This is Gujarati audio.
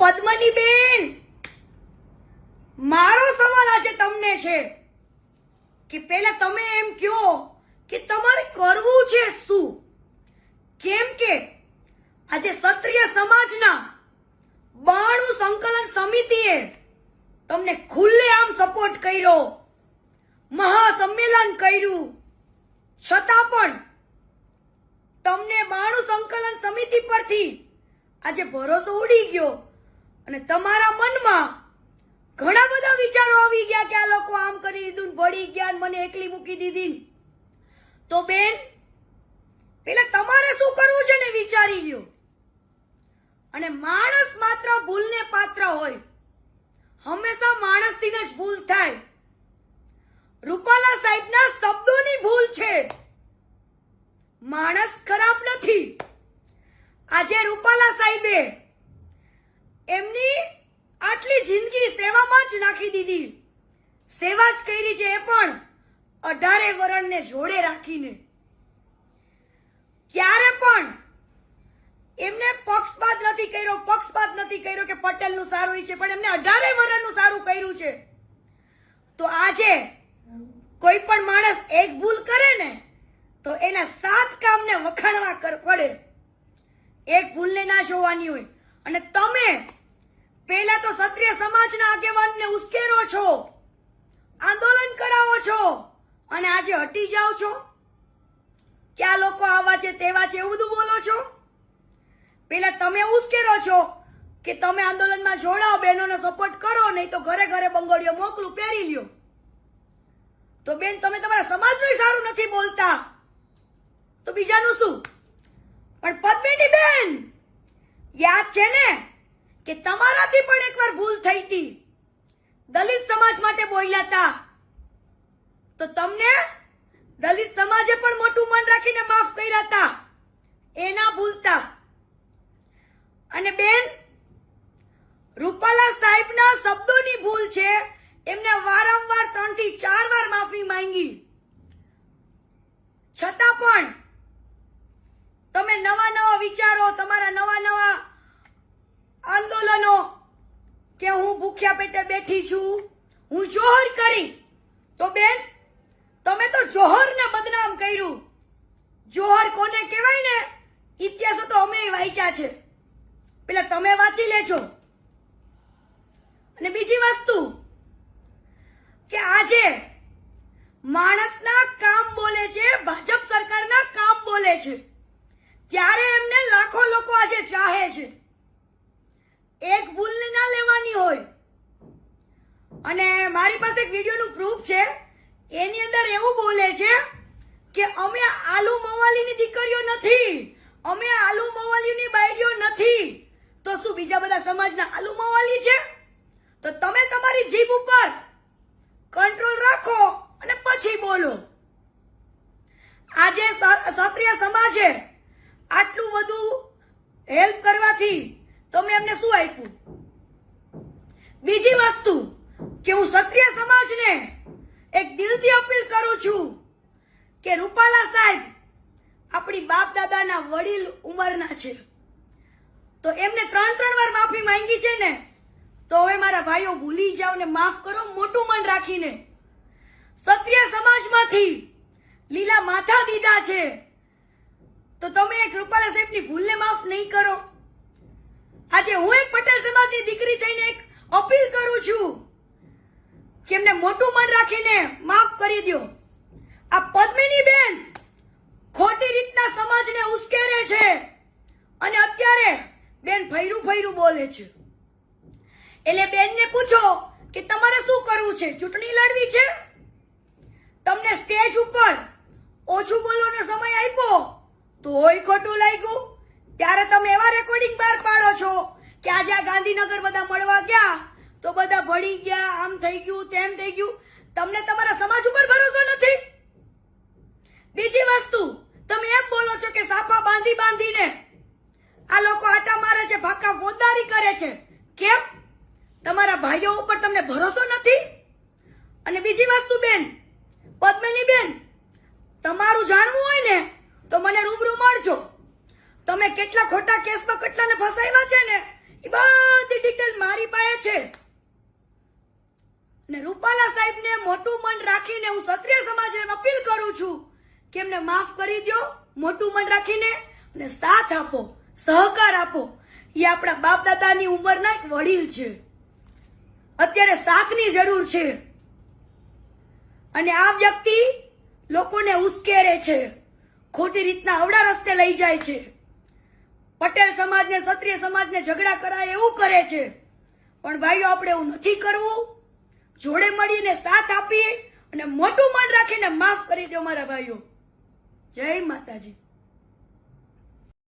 પદ્મની બેન. મારો સવાલ આજે તમને છે કે પહેલા તમે એમ કહો કે તમારે કરવું છે શું? કેમ કે આજે ક્ષત્રિય સમાજના બાણું સંકલન સમિતિએ તમને ખુલ્લે આમ સપોર્ટ કર્યો. મહાસંમેલન કર્યું. છતાં પણ તમને બાણું સંકલન સમિતિ પરથી આજે ભરોસો ઉડી ગયો. અને તમારા મનમાં ઘણા બધા વિચારો આવી ગયા કે આ લોકો આમ કરી દીધું ભળી ગયા મને એકલી મૂકી દીધી તો બેન પેલા તમારે શું કરવું છે ને વિચારી લ્યો અને માણસ માત્ર ભૂલને પાત્ર હોય હંમેશા માણસથી જ ભૂલ થાય રૂપાલા સાહેબના શબ્દોની ભૂલ છે માણસ ખરાબ નથી આજે રૂપાલા સાહેબે એમની આટલી જિંદગી સેવામાં જ નાખી દીધી સેવા જ કરી છે એ પણ અઢારે વરણને જોડે રાખીને. ક્યારે પણ એમને પક્ષપાત નથી કર્યો, પક્ષપાત નથી કર્યો કે પટેલનું સારું છે, પણ એમને અઢારે વરણનું સારું કર્યું છે. તો આજે કોઈ પણ માણસ એક ભૂલ કરે ને, તો એના સાત કામને વખાણવા કર- પડે. એક ભૂલને ના જોવાની હોય. અને તમે પહેલા તો ક્ષત્રિય સમાજના આગેવાનને ઉશ્કેરો છો છો. અને આજે હટી જાઓ છો? કે આ લોકો આવા છે, તેવા છે એવું બધું બોલો છો? પેલા તમે ઉશ્કેરો છો કે તમે આંદોલનમાં જોડાઓ, બહેનોને સપોર્ટ કરો, નહીં તો ઘરે ઘરે બંગડીઓ મોકલું, પહેરી લ્યો. તો બેન, તમે તમારા સમાજનું સારું નથી બોલતા. તો બીજાનું શું? પણ પદ્મિની બેન, યાદ છે ને કે તમારાથી પણ એકવાર ભૂલ થઈ હતી. દલિત સમાજ માટે બોલ્યા હતા. તો તમને દલિત સમાજે પણ મોટું મન રાખીને માફ કર્યા હતા એ ના ભૂલતા. અને બેન, રૂપાલા સાહેબના શબ્દોની ભૂલ છે. એમને વારંવાર ત્રણથી ચાર વાર માફી માંગી. છતાં પણ તમે નવા નવા વિચારો, તમારા નવા નવા આંદોલનો કે હું ભૂખ્યા પેટે બેઠી છું, હું જોહર કરી. તો બેન તમે તો જોહરને બદનામ કર્યું. જોહર કોને કહેવાય ને? ઇતિહાસો તો અમે વાંચ્યા છે. પેલા તમે વાંચી લેજો. અને બીજી વસ્તુ કે આજે માણસના કામ બોલે છે, ભાજપ સરકારના કામ બોલે છે. ત્યારે એમને લાખો લોકો આજે ચાહે છે. એક ભૂલને ના લેવાની હોય. અને મારી પાસે એક વિડીયોનું પ્રૂફ છે. એની અંદર એવું બોલે છે કે અમે આલુ મવાલીની દીકરીઓ નથી. અમે આલુ મવાલીની બાયડીઓ નથી. તો શું બીજા બધા સમાજના આલુ મવાલી છે? તો તમે તમારી જીભ ઉપર કંટ્રોલ રાખો અને પછી બોલો. આજે ક્ષત્રિય સમાજે આટલું બધું હેલ્પ કરવાથી તમે એમને શું આપ્યું? બીજી વસ્તુ કે હું ક્ષત્રિય સમાજને એક દિલથી અપીલ કરું છું કે રૂપાલા સાહેબ આપણી બાપ દાદાના વડીલ ઉંમરના છે. તો એમને ત્રણ ત્રણ વાર માફી માંગી છે ને, તો હવે મારા ભાઈઓ ભૂલી જાઓ ને માફ કરો, મોટું મન રાખીને. ક્ષત્રિય સમાજમાંથી લીલા માથા દીધા છે. તો તમે એક રૂપાલા સાહેબની ભૂલને માફ નહીં કરો. આજે હું એક પટેલ સમાજની દીકરી થઈને એક અપીલ કરું છું કે એમને મોટું મન રાખીને માફ કરી દો આ પદ્મિની બેન ખોટી રીતના સમાજને ઉશ્કેરે છે અને અત્યારે બેન ફૈરું બોલે છે. એટલે બેનને પૂછો કે તમારે શું કરવું છે? ચૂંટણી લડવી છે? તમને સ્ટેજ ઉપર ઓછું બોલવાનો સમય આપ્યો તોય ખોટું લાગ્યું. ત્યારે તમે એવા રેકોર્ડિંગ બહાર પાડો છો કે આજે આ ગાંધીનગર બધા મળવા ગયા તો બધા ભળી ગયા, આમ થઈ ગયું, તેમ થઈ ગયું. તમને તમારા સમાજ ઉપર ભરોસો નથી બીજી વસ્તુ તમે એમ બોલો છો કે સાફા બાંધી બાંધીને આ લોકો આટા મારે છે ભાકા ફોજદારી કરે છે કેમ તમારા ભાઈઓ ઉપર તમને ભરોસો નથી અને બીજી વસ્તુ બેન, પદ્મિની બેન, તમારું જાણવું હોય ને, તો મને રૂબરૂ મળજો. તમે કેટલા ખોટા કેસમાં કેટલાને ફસાવ્યા છે ને, એ બધી ડિટેલ મારી પાસે છે. ને રૂપાલા સાહેબને મોટું મન રાખીને હું ક્ષત્રિય સમાજને અપીલ કરું છું કે એમને માફ કરી દો મોટું મન રાખીને, અને સાથ આપો, સહકાર આપો. એ આપણા બાપ દાદાની ઉંમરના એક વડીલ છે. અત્યારે સાથની જરૂર છે. અને આ વ્યક્તિ લોકોને ઉશ્કેરે છે. ખોટી રીતના અવડા રસ્તે લઈ જાય છે. પટેલ સમાજને, ક્ષત્રિય સમાજને ઝઘડા કરાય એવું કરે છે. પણ ભાઈઓ, આપણે એવું નથી કરવું. જોડે મળીને સાથ આપીએ અને મોટું મન રાખીને માફ કરી દો મારા ભાઈઓ. જય માતાજી.